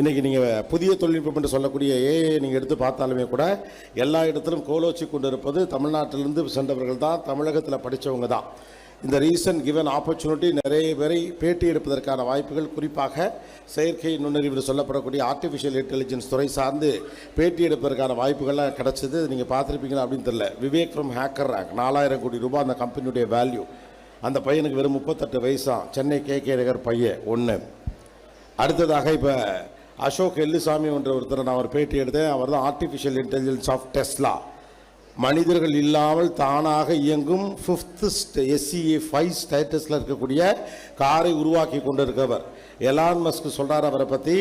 இன்றைக்கி நீங்கள் புதிய தொழில்நுட்பம் என்று சொல்லக்கூடிய ஏஐ நீங்கள் எடுத்து பார்த்தாலுமே கூட எல்லா இடத்திலும் கோலோச்சி கொண்டு இருப்பது தமிழ்நாட்டிலிருந்து சென்றவர்கள் தான் தமிழகத்தில் படித்தவங்க தான். இந்த ரீசன்ட் கிவன் ஆப்பர்ச்சுனிட்டி நிறைய பேரை பேட்டி எடுப்பதற்கான வாய்ப்புகள் குறிப்பாக செயற்கை நுண்ணறிவு சொல்லப்படக்கூடிய ஆர்டிஃபிஷியல் இன்டெலிஜென்ஸ் துறை சார்ந்து பேட்டி எடுப்பதற்கான வாய்ப்புகள்லாம் கிடச்சிது. நீங்கள் பார்த்துருப்பீங்களா அப்படின்னு தெரில விவேக் ஃப்ரம் ஹேக்கர் ரேங்க் நாலாயிரம் கோடி ரூபாய் அந்த கம்பெனியுடைய வேல்யூ அந்த பையனுக்கு வெறும் முப்பத்தெட்டு வயசாக சென்னை கே கே நகர் பையன் ஒன்று அடுத்ததாக இப்போ அசோக் எல்லுசாமி என்ற ஒருத்தர் நான் ஒரு பேட்டி எடுத்தேன். அவர் தான் ஆர்டிஃபிஷியல் இன்டெலிஜென்ஸ் ஆஃப் டெஸ்லா மனிதர்கள் இல்லாமல் தானாக இயங்கும் ஃபிஃப்த்து எஸ்சிஏ ஃபைவ் ஸ்டேட்டஸில் இருக்கக்கூடிய காரை உருவாக்கி கொண்டிருக்கிறவர். எலான் மஸ்க் சொல்கிறார் அவரை பற்றி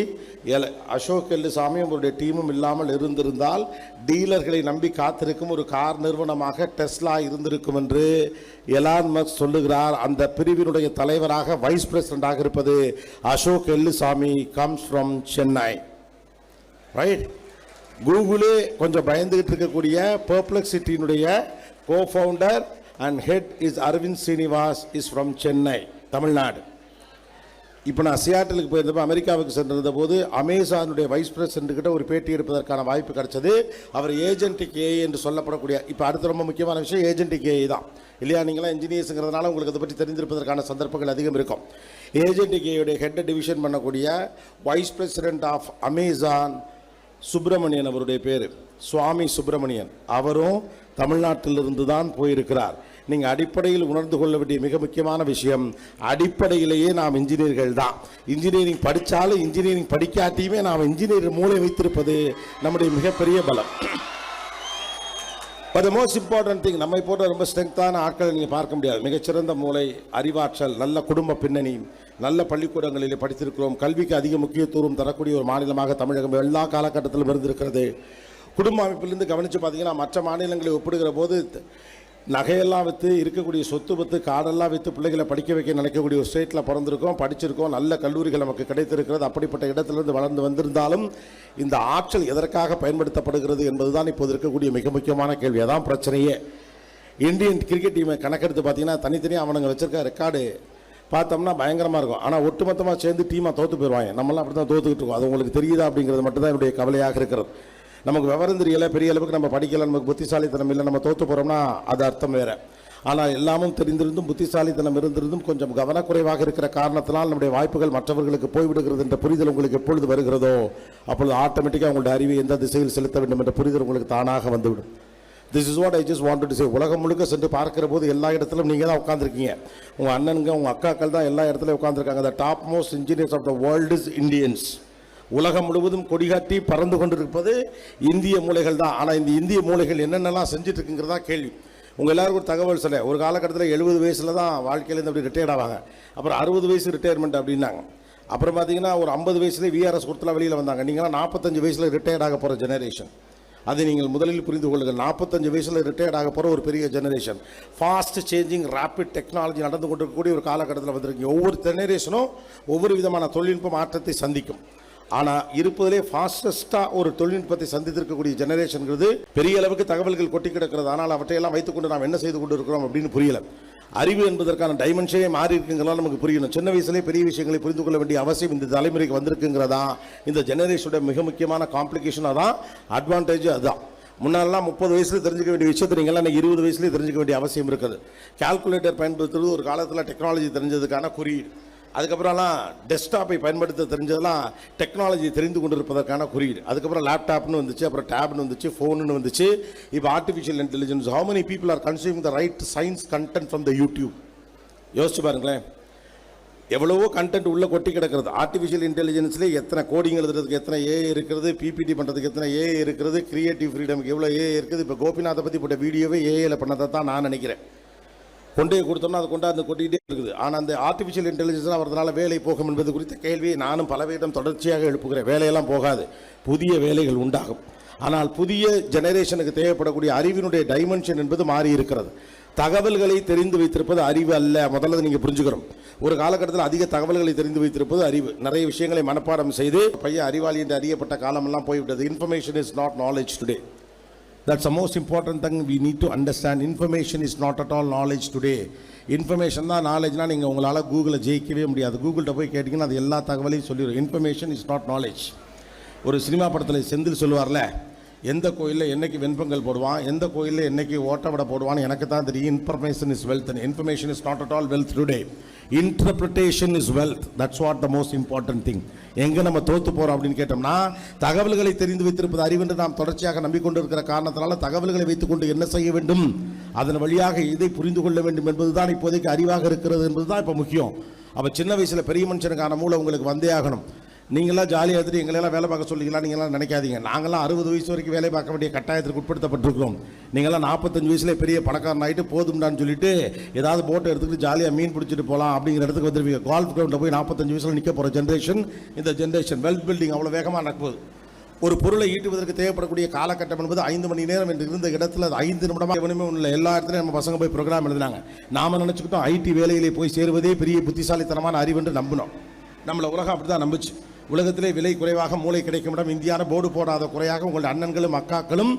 எல அசோக் எல்லுசாமி அவருடைய டீமும் இல்லாமல் இருந்திருந்தால் டீலர்களை நம்பி காத்திருக்கும் ஒரு கார் நிறுவனமாக டெஸ்லா இருந்திருக்கும் என்று எலான் மஸ்க் சொல்லுகிறார். அந்த பிரிவினுடைய தலைவராக வைஸ் பிரசிடண்டாக இருப்பது Ashok Elluswamy comes from Chennai right கூகுளே கொஞ்சம் பயந்துகிட்டு இருக்கக்கூடிய பர்ப்ளெக்சிட்டியினுடைய co founder and head is Aravind Srinivas is from Chennai Tamil Nadu இப்போ நான் சியாட்டலுக்கு போயிருந்தப்போ அமெரிக்காவுக்கு சென்றிருந்த போது அமேசானுடைய வைஸ் பிரசிடென்ட் கிட்ட ஒரு பேட்டி எடுப்பதற்கான வாய்ப்பு கிடைச்சது. அவர் ஏஜென்டிக் ஏஐ என்று சொல்லப்படக்கூடிய இப்போ அடுத்த ரொம்ப முக்கியமான விஷயம் ஏஜென்டிக் ஏஐ தான். இல்லையா நீங்களாம் இன்ஜினியர்ஸுங்கிறதுனால உங்களுக்கு அதை பற்றி தெரிந்திருப்பதற்கான சந்தர்ப்பங்கள் அதிகம் இருக்கும். ஏஜென்டிக் ஏஐடைய ஹெட்டை டிவிஷன் பண்ணக்கூடிய vice president of Amazon Subramanian அவருடைய பேர். சுவாமி சுப்பிரமணியன். அவரும் தமிழ்நாட்டிலிருந்து தான் போயிருக்கிறார். நீங்கள் அடிப்படையில் உணர்ந்து கொள்ள வேண்டிய மிக முக்கியமான விஷயம் அடிப்படையிலேயே நாம் இன்ஜினியர்கள் தான். இன்ஜினியரிங் படித்தாலும் இன்ஜினியரிங் படிக்காட்டியுமே நாம் இன்ஜினியர் மூளை வைத்திருப்பது நம்முடைய மிகப்பெரிய பலம். பட் மோஸ்ட் இம்பார்ட்டன்ட் திங் நம்மை போன்ற ரொம்ப ஸ்ட்ரென்த்தான ஆட்களை நீங்கள் பார்க்க முடியாது. மிகச்சிறந்த மூளை அறிவாற்றல் நல்ல குடும்ப பின்னணி நல்ல பள்ளிக்கூடங்களில் படித்திருக்கிறோம். கல்விக்கு அதிக முக்கியத்துவம் தரக்கூடிய ஒரு மாநிலமாக தமிழகம் எல்லா காலகட்டத்திலும் இருந்திருக்கிறது. குடும்ப அமைப்பிலிருந்து கவனித்து பார்த்தீங்கன்னா மற்ற மாநிலங்களை ஒப்பிடுகிற போது நகையெல்லாம் விற்று இருக்கக்கூடிய சொத்து பத்து காடெல்லாம் விற்று பிள்ளைகளை படிக்க வைக்க நினைக்கக்கூடிய ஒரு ஸ்டேட்டில் பிறந்திருக்கோம் படிச்சிருக்கோம் நல்ல கல்லூரிகள் நமக்கு கிடைத்திருக்கிறது. அப்படிப்பட்ட இடத்திலிருந்து வளர்ந்து வந்திருந்தாலும் இந்த ஆற்றல் எதற்காக பயன்படுத்தப்படுகிறது என்பதுதான் இப்போது இருக்கக்கூடிய மிக முக்கியமான கேள்வி. அதான் பிரச்சனையே. இந்தியன் கிரிக்கெட் டீமை கணக்கெடுத்து பார்த்தீங்கன்னா தனித்தனியாக அவனுங்க வச்சிருக்க ரெக்கார்டு பார்த்தோம்னா பயங்கரமாக இருக்கும். ஆனால் ஒட்டுமொத்தமாக சேர்ந்து டீமாக தோற்று போயிடுவாங்க நம்மளாம் அப்படி தான் தோற்றுக்கிட்டு இருக்கோம். அது உங்களுக்கு தெரியுதா அப்படிங்கிறது மட்டும் தான் என்னுடைய கவலையாக இருக்கிறது. நமக்கு விவரம் தெரியல பெரிய அளவுக்கு நம்ம படிக்கலை நமக்கு புத்திசாலித்தனம் இல்லை நம்ம தோற்று போகிறோம்னா அது அர்த்தம் வேறு. ஆனால் எல்லாமும் தெரிந்திருந்தும் புத்திசாலித்தனம் இருந்திருந்தும் கொஞ்சம் கவனக்குறைவாக இருக்கிற காரணத்தினால் நம்முடைய வாய்ப்புகள் மற்றவர்களுக்கு போய்விடுகிறது என்ற புரிதல் உங்களுக்கு எப்பொழுது வருகிறதோ அப்பொழுது ஆட்டோமேட்டிக்காக உங்களுடைய அறிவை எந்த திசையில் செலுத்த வேண்டும் என்ற புரிதல் உங்களுக்கு தானாக வந்துவிடும். This is what I just want to say உலகம் முழுக்க சென்று பார்க்குற போது எல்லா இடத்துலையும் நீங்கள் தான் உட்காந்துருக்கீங்க உங்கள் அண்ணனுங்க உங்கள் அக்காக்கள் தான் எல்லா இடத்துலையும் உட்காந்துருக்காங்க the top most engineers of the world is Indians உலகம் முழுவதும் கொடிகாட்டி பறந்து கொண்டிருப்பது இந்திய மூலைகள் தான். ஆனால் இந்த இந்திய மூலைகள் என்னென்னலாம் செஞ்சுட்டு இருக்குங்கிறதா கேள்வி. உங்கள் எல்லாருக்கும் ஒரு தகவல் சொல்ல ஒரு காலகட்டத்தில் எழுபது வயசில் தான் வாழ்க்கையிலேருந்து அப்படி ரிட்டையர்ட் ஆவாங்க. அப்புறம் அறுபது வயசு ரிட்டையர்மெண்ட் அப்படின்னாங்க. அப்புறம் பார்த்தீங்கன்னா ஒரு ஐம்பது வயசுலேயே விஆர்எஸ் கொடுத்துல வெளியில் வந்தாங்க. நீங்களாம் நாற்பத்தஞ்சு வயசில் ரிட்டையர்ட் ஆக போகிற ஜெனரேஷன் அதை நீங்கள் முதலில் புரிந்து கொள்ளுங்கள். நாற்பத்தஞ்சு வயசில் ரிட்டையர்ட் ஆக போகிற ஒரு பெரிய generation fast changing rapid technology நடந்து கொண்டிருக்கக்கூடிய ஒரு காலகட்டத்தில் வந்திருக்கீங்க. ஒவ்வொரு ஜெனரேஷனும் ஒவ்வொரு விதமான தொழில்நுட்ப மாற்றத்தை சந்திக்கும். ஆனால் இருப்பதிலே ஃபாஸ்டஸ்ட்டாக ஒரு தொழில்நுட்பத்தை சந்தித்திருக்கக்கூடிய ஜெனரேஷன்கிறது பெரிய அளவுக்கு தகவல்கள் கொட்டி கிடக்கிறது. ஆனால் அவற்றையெல்லாம் வைத்துக்கொண்டு நாம் என்ன செய்து கொண்டு இருக்கிறோம் அப்படின்னு புரியல. அறிவு என்பதற்கான டைமென்ஷனே மாறி இருக்குங்கிறதா நமக்கு புரியணும் சின்ன வயசுலேயே பெரிய விஷயங்களை புரிந்து கொள்ள வேண்டிய அவசியம் இந்த தலைமுறைக்கு வந்திருக்குங்கிறதா? இந்த ஜெனரேஷனோட மிக முக்கியமான காம்ப்ளிகேஷன் தான் அட்வான்டேஜ் அதுதான் முன்னாடிலாம் முப்பது வயசில் தெரிஞ்சுக்க வேண்டிய விஷயத்தை நீங்கள்லாம் இன்னைக்கு இருபது வயசுலேயே தெரிஞ்சுக்க வேண்டிய அவசியம் இருக்குது. கால்குலேட்டர் பயன்படுத்துறது ஒரு காலத்தில் டெக்னாலஜி தெரிஞ்சதுக்கான குறியீடு. அதுக்கப்புறம்லாம் டெஸ்க்டாப்பை பயன்படுத்த தெரிஞ்சதெல்லாம் டெக்னாலஜி தெரிந்து கொண்டிருப்பதற்கான குறியீடு. அதுக்கப்புறம் லேப்டாப்னு வந்துச்சு அப்புறம் டேப்னு வந்துச்சு ஃபோனுன்னு வந்துச்சு. இப்போ artificial intelligence how many people are consuming the right science content from the YouTube யோசிச்சு பாருங்களேன். எவ்வளவோ கண்டென்ட் உள்ளே கொட்டி கிடக்கிறது. ஆர்டிஃபிஷியல் இன்டெலிஜென்ஸ்லேயே எத்தனை கோடிங் எழுதுறதுக்கு எத்தனை ஏ இருக்கிறது பிபிடி பண்ணுறதுக்கு எத்தனை ஏஐ இருக்கிறது கிரியேட்டிவ் ஃப்ரீடமுக்கு எவ்வளோ ஏ இருக்குது. இப்போ கோபிநாத்தை பற்றி போட்ட வீடியோவே ஏஏல பண்ணதை தான் நான் நினைக்கிறேன். கொண்டே கொடுத்தோம்னா அதை கொண்டாந்து கொட்டிகிட்டே இருக்குது. ஆனால் அந்த ஆர்டிஃபிஷியல் இன்டெலிஜென்ஸ் அவரதுனால வேலை போகும் என்பது குறித்த கேள்வியை நானும் பலவிடம் தொடர்ச்சியாக எழுப்புகிறேன். வேலையெல்லாம் போகாது. புதிய வேலைகள் உண்டாகும். ஆனால் புதிய ஜெனரேஷனுக்கு தேவைப்படக்கூடிய அறிவினுடைய டைமென்ஷன் என்பது மாறி இருக்கிறது தகவல்களை தெரிந்து வைத்திருப்பது அறிவு அல்ல. முதல்ல நீங்கள் புரிஞ்சுக்கிறோம் ஒரு காலகட்டத்தில் அதிக தகவல்களை தெரிந்து வைத்திருப்பது அறிவு. நிறைய விஷயங்களை மனப்பாடம் செய்து பையன் அறிவாளி என்று அறியப்பட்ட காலமெல்லாம் போய்விட்டது. Information is not knowledge today That's the most important thing we need to understand. Information is not at all knowledge today. Information தான் நாலேஜ்னா நீங்கள் உங்களால் கூகுளை ஜெயிக்கவே முடியாது கூகுள்கிட்ட போய் கேட்டிங்கன்னா அது எல்லா தகவலையும் சொல்லிடும் இன்ஃபர்மேஷன் இஸ் நாட் நாலேஜ் ஒரு சினிமா படத்தில் செந்தில் சொல்லுவார்ல எந்த கோயிலில் என்னைக்கு வெண்பொங்கல் போடுவான் எந்த கோயிலில் என்னைக்கு ஓட்டவடை போடுவான்னு எனக்கு தான் தெரியும். Information is wealth information is not at all wealth today interpretation is wealth that's what the most important thing எங்கே நம்ம தோற்று போகிறோம் அப்படின்னு கேட்டோம்னா தகவல்களை தெரிந்து வைத்திருப்பது அறிவென்று நாம் தொடர்ச்சியாக நம்பிக்கொண்டு இருக்கிற காரணத்தினால தகவல்களை வைத்துக்கொண்டு என்ன செய்ய வேண்டும்? அதன் வழியாக இதை புரிந்து கொள்ள வேண்டும் என்பதுதான் இப்போதைக்கு அறிவாக இருக்கிறது என்பது தான் இப்போ முக்கியம். அப்போ சின்ன வயசில் பெரிய மனுஷனுக்கான மூளை உங்களுக்கு வந்தே ஆகணும். நீங்களாம் ஜாலியாக எடுத்துட்டு எங்களெல்லாம் வேலை பார்க்க சொல்லிக்கலாம் நீங்களாம் நினைக்காதீங்க. நாங்களாம் அறுபது வயசு வரைக்கும் வேலை பார்க்க வேண்டிய கட்டாயத்திற்கு உட்படுத்தப்பட்டிருக்கிறோம். நீங்களாம் நாற்பத்தஞ்சு வயசுல பெரிய பணக்காரன் ஆகிட்டு போதும்டான்னு சொல்லிட்டு ஏதாவது போட்டை எடுத்துக்கிட்டு ஜாலியாக மீன் பிடிச்சிட்டு போகலாம் அப்படிங்கிற இடத்துக்கு வந்துருவீங்க கால்ஃப் கிரவுண்டில் போய் நாற்பத்தஞ்சு வயசில் நிற்க போகிற ஜென்ரேஷன் இந்த ஜென்ரேஷன் வெல்த் பில்டிங் அவ்வளோ வேகமாக நடக்குது. ஒரு பொருளை ஈட்டுவதற்கு தேவைப்படக்கூடிய காலகட்டம் என்பது ஐந்து மணி நேரம் என்று இருந்த இடத்துல அது ஐந்து நிமிடமாக எவனுமே இல்லை எல்லா இடத்துலையும் நம்ம பசங்க போய் ப்ரோக்ராம் எழுதினாங்க. நாம நினச்சிக்கிட்டோம் ஐடி வேலையிலே போய் சேருவதே பெரிய புத்திசாலித்தனமான அறிவு என்று நம்பினோம். நம்மளை உலகம் அப்படி தான் நம்புச்சு. உலகத்திலே விலை குறைவாக மூளை கிடைக்கும் இடம் இந்தியான போர்டு போடாத குறையாக உங்கள் அண்ணன்களும் அக்காக்களும்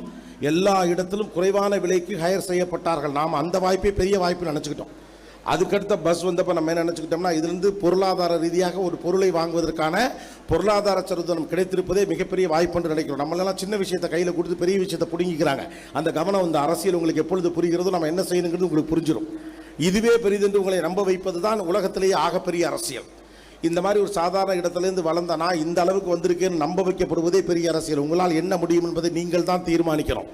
எல்லா இடத்திலும் குறைவான விலைக்கு ஹையர் செய்யப்பட்டார்கள். நாம் அந்த வாய்ப்பே பெரிய வாய்ப்பு நினச்சிக்கிட்டோம். அதுக்கடுத்த பஸ் வந்தப்போ நம்ம என்ன நினச்சிக்கிட்டோம்னா இதிலிருந்து பொருளாதார ரீதியாக ஒரு பொருளை வாங்குவதற்கான பொருளாதார சருதனம் கிடைத்திருப்பதே மிகப்பெரிய வாய்ப்பு என்று நினைக்கிறோம். நம்மளெல்லாம் சின்ன விஷயத்தை கையில் கொடுத்து பெரிய விஷயத்தை பிடுங்கிக்கிறாங்க. அந்த கவனம் இந்த அரசியல் உங்களுக்கு எப்பொழுது புரிகிறதோ நம்ம என்ன செய்யணுங்கிறது உங்களுக்கு புரிஞ்சிடும் இதுவே பெரிதென்று உங்களை நம்ப வைப்பது தான் உலகத்திலேயே ஆகப்பெரிய அரசியல். இந்த மாதிரி ஒரு சாதாரண இடத்துலேருந்து வளர்ந்த நான் இந்த அளவுக்கு வந்திருக்கேன்னு நம்ப வைக்கப்படுவதே பெரிய அரசியல். உங்களால் என்ன முடியும் என்பதை நீங்கள் தான் தீர்மானிக்கணும்.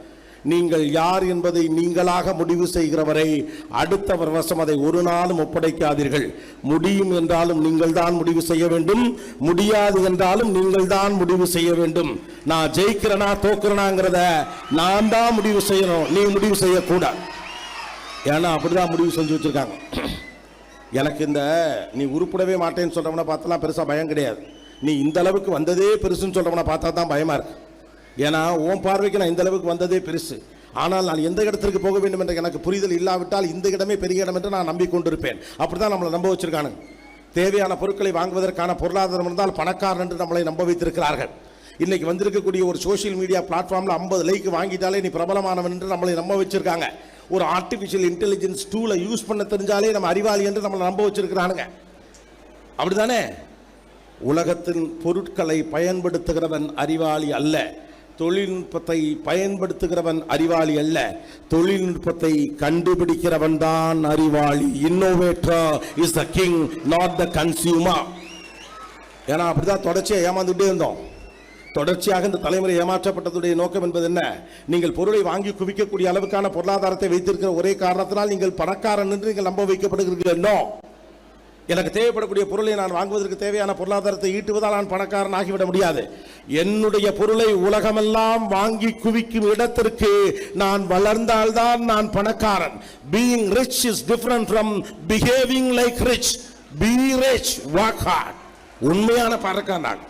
நீங்கள் யார் என்பதை நீங்களாக முடிவு செய்கிறவரை அடுத்தவர் வசம் அதை ஒரு நாளும் ஒப்படைக்காதீர்கள். முடியும் என்றாலும் நீங்கள் தான் முடிவு செய்ய வேண்டும். முடியாது என்றாலும் நீங்கள் தான் முடிவு செய்ய வேண்டும். நான் ஜெயிக்கிறனா தோக்குறனாங்கிறத நான் தான் முடிவு செய்யணும். நீ முடிவு செய்யக்கூடாது. ஏன்னா அப்படிதான் முடிவு செஞ்சு வச்சிருக்காங்க. எனக்கு இந்த நீ உருப்படவே மாட்டேன்னு சொல்றவனை பார்த்தலாம் பெருசாக பயம் கிடையாது. நீ இந்த அளவுக்கு வந்ததே பெருசுன்னு சொல்றவனை பார்த்தா தான் பயமாக இருக்கு. ஏன்னா உன் பார்வைக்கு நான் இந்த அளவுக்கு வந்ததே பெருசு. ஆனால் நான் எந்த இடத்திற்கு போக வேண்டும் என்ற எனக்கு புரிதல் இல்லாவிட்டால் இந்த இடமே பெரிய இடம் என்று நான் நம்பிக்கொண்டிருப்பேன். அப்படிதான் நம்மளை நம்ப வச்சிருக்கானுங்க. தேவையான பொருட்களை வாங்குவதற்கான பொருளாதாரம் இருந்தால் பணக்காரன் என்று நம்மளை நம்ப வைத்திருக்கிறார்கள். இன்னைக்கு வந்திருக்கக்கூடிய ஒரு சோஷியல் மீடியா பிளாட்ஃபார்மில் ஐம்பது லைக் வாங்கிட்டாலே நீ பிரபலமானவன் என்று நம்மளை நம்ப வச்சிருக்காங்க. ஒரு ஆர்டிஃபிஷியல் இன்டெலிஜென்ஸ் டூலை யூஸ் பண்ண தெரிஞ்சாலே நம்ம அறிவாளி என்று நம்மளை நம்ப வச்சிருக்கிறானுங்க. அப்படிதானே உலகத்தின் பொருட்களை பயன்படுத்துகிறவன் அறிவாளி அல்ல. தொழில்நுட்பத்தை பயன்படுத்துகிறவன் அறிவாளி அல்ல. தொழில்நுட்பத்தை கண்டுபிடிக்கிறவன் தான் அறிவாளி. Innovator is the king not the consumer ஏன்னா அப்படிதான் தொடர்ச்சியாக ஏமாந்துட்டே இருந்தோம். தொடர்ச்சியாக இந்த தலைமுறை ஏமாற்றப்பட்டதுடைய நோக்கம் என்பது என்ன? நீங்கள் பொருளை வாங்கி குவிக்கக்கூடிய அளவுக்கான பொருளாதாரத்தை வைத்திருக்கிற ஒரே காரணத்தினால் நீங்கள் பணக்காரன் என்று நீங்கள் நம்ப வைக்கப்படுகிறீர்கள் எனக்கு தேவைப்படக்கூடிய பொருளை நான் வாங்குவதற்கு தேவையான பொருளாதாரத்தை ஈட்டுவதால் நான் பணக்காரன் ஆகிவிட முடியாது. என்னுடைய பொருளை உலகமெல்லாம் வாங்கி குவிக்கும் இடத்திற்கு நான் வளர்ந்தால்தான் நான் பணக்காரன். Being rich is different from behaving like rich be rich walk hard உண்மையான பணக்காரன் நான்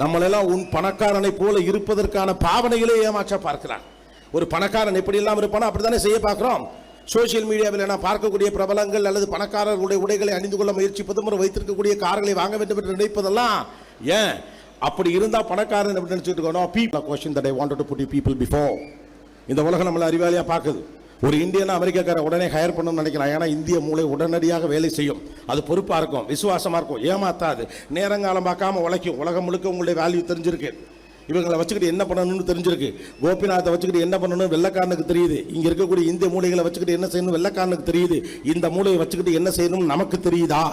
நம்மளெல்லாம் உன் பணக்காரனை போல இருப்பதற்கான பாவனைகளே ஏமாற்ற பார்க்கிறான். ஒரு பணக்காரன் எப்படி இல்லாமல் இருப்பானோ அப்படித்தானே செய்ய பார்க்குறோம். சோஷியல் மீடியாவில் நான் பார்க்கக்கூடிய பிரபலங்கள் அல்லது பணக்காரர்களுடைய உடைகளை அணிந்து கொள்ள முயற்சிப்பதும் ஒரு வைத்திருக்கக்கூடிய கார்களை வாங்க வேண்டும் என்று நினைப்பதெல்லாம் ஏன்? அப்படி இருந்தால் பணக்காரன் எப்படி நினச்சிட்டு இருக்கணும் people question that I wanted to put people before இந்த உலகம் நம்மளை அறிவாளியாக பார்க்குது. ஒரு இந்தியனா அமெரிக்காக்கார உடனே ஹையர் பண்ணணும்னு நினைக்கலாம். ஏன்னா இந்திய மூளை உடனடியாக வேலை செய்யும். அது பொறுப்பாக இருக்கும் விசுவாசமாக இருக்கும் ஏமாத்தாது நேரங்காலம் பார்க்காம உழைக்கும். உலகம் முழுக்க உங்களுடைய வேல்யூ தெரிஞ்சிருக்கு. இவங்களை வச்சுக்கிட்டு என்ன பண்ணணும்னு தெரிஞ்சிருக்கு. கோபிநாத்தை வச்சுக்கிட்டு என்ன பண்ணணும் வெள்ளக்காரனுக்கு தெரியுது. இங்கே இருக்கக்கூடிய இந்திய மூலைகளை வச்சுக்கிட்டு என்ன செய்யணும் வெள்ளக்காரனுக்கு தெரியுது. இந்த மூலையை வச்சுக்கிட்டு என்ன செய்யணும் நமக்கு தெரியுதா?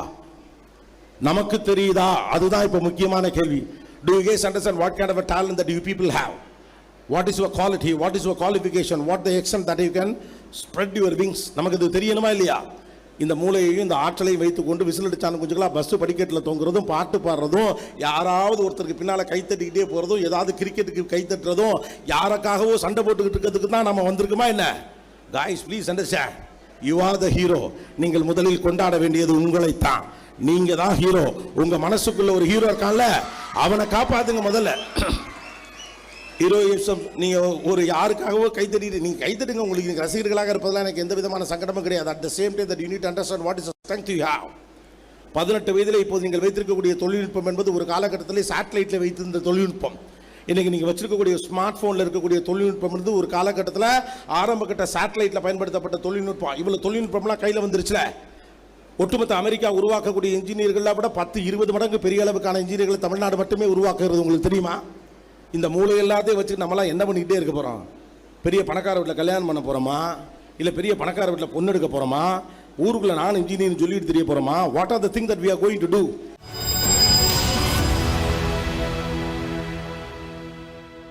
நமக்கு தெரியுதா? அதுதான் இப்போ முக்கியமான கேள்வி. Do case understand what what kind talent that you people have what is your quality what is your qualification what the what that you can spread your wings நமக்கு இது தெரியணுமா இல்லையா? இந்த மூளையையும் இந்த ஆற்றலையும் வைத்துக்கொண்டு விசில் அடிச்சானு கொஞ்சங்களா பஸ் படிக்கட்டில் தொங்குறதும் பாட்டு பாடுறதும் யாராவது ஒருத்தருக்கு பின்னால் கை தட்டிக்கிட்டே போறதும் ஏதாவது கிரிக்கெட்டுக்கு கை தட்டுறதும் யாருக்காகவோ சண்டை போட்டுக்கிட்டு இருக்கிறதுக்கு தான் நம்ம வந்திருக்குமா என்ன? Guys please understand you are the hero நீங்கள் முதலில் கொண்டாட வேண்டியது உங்களைத்தான். நீங்கள் தான் ஹீரோ உங்கள் மனசுக்குள்ள ஒரு ஹீரோ இருக்கான்ல? அவனை காப்பாத்துங்க முதல்ல. ஹீரோ யூசப் நீங்கள் ஒரு யாருக்காகவோ கைத்தட்டிட்டு நீங்கள் கைத்தட்டுங்க உங்களுக்கு நீங்கள் ரசிகர்களாக இருப்பதெல்லாம் எனக்கு எந்த விதமான சங்கடமும் கிடையாது. At the same day that you need understand what is strength you have பதினெட்டு வயதில் இப்போது நீங்கள் வைத்திருக்கக்கூடிய தொழில்நுட்பம் என்பது ஒரு காலகட்டத்தில் சேட்டலைட்டில் வைத்திருந்த தொழில்நுட்பம். இன்றைக்கி நீங்கள் வச்சிருக்கக்கூடிய ஸ்மார்ட் ஃபோனில் இருக்கக்கூடிய தொழில்நுட்பம் வந்து ஒரு காலகட்டத்தில் ஆரம்பக்கட்ட சேட்டலைட்டில் பயன்படுத்தப்பட்ட தொழில்நுட்பம். இவ்வளோ தொழில்நுட்பம்லாம் கையில் வந்துருச்சுல. ஒட்டுமொத்த அமெரிக்கா உருவாக்கக்கூடிய இன்ஜினியர்கள்லாம் விட பத்து இருபது மடங்கு பெரிய அளவுக்கான இன்ஜினியர்களை தமிழ்நாடு மட்டுமே உருவாக்குறது உங்களுக்கு தெரியுமா? இந்த மூளை எல்லாத்தையும் வச்சு நம்மளாம் என்ன பண்ணிக்கிட்டே இருக்க போகிறோம் பெரிய பணக்கார வீட்டில் கல்யாணம் பண்ண போகிறோமா இல்லை பெரிய பணக்கார வீட்டில் பொண்ணு எடுக்க போகிறோமா ஊருக்குள்ளே நான் இன்ஜினியர் சொல்லிட்டு தெரிய போகிறோமா what are the thing that we are going to do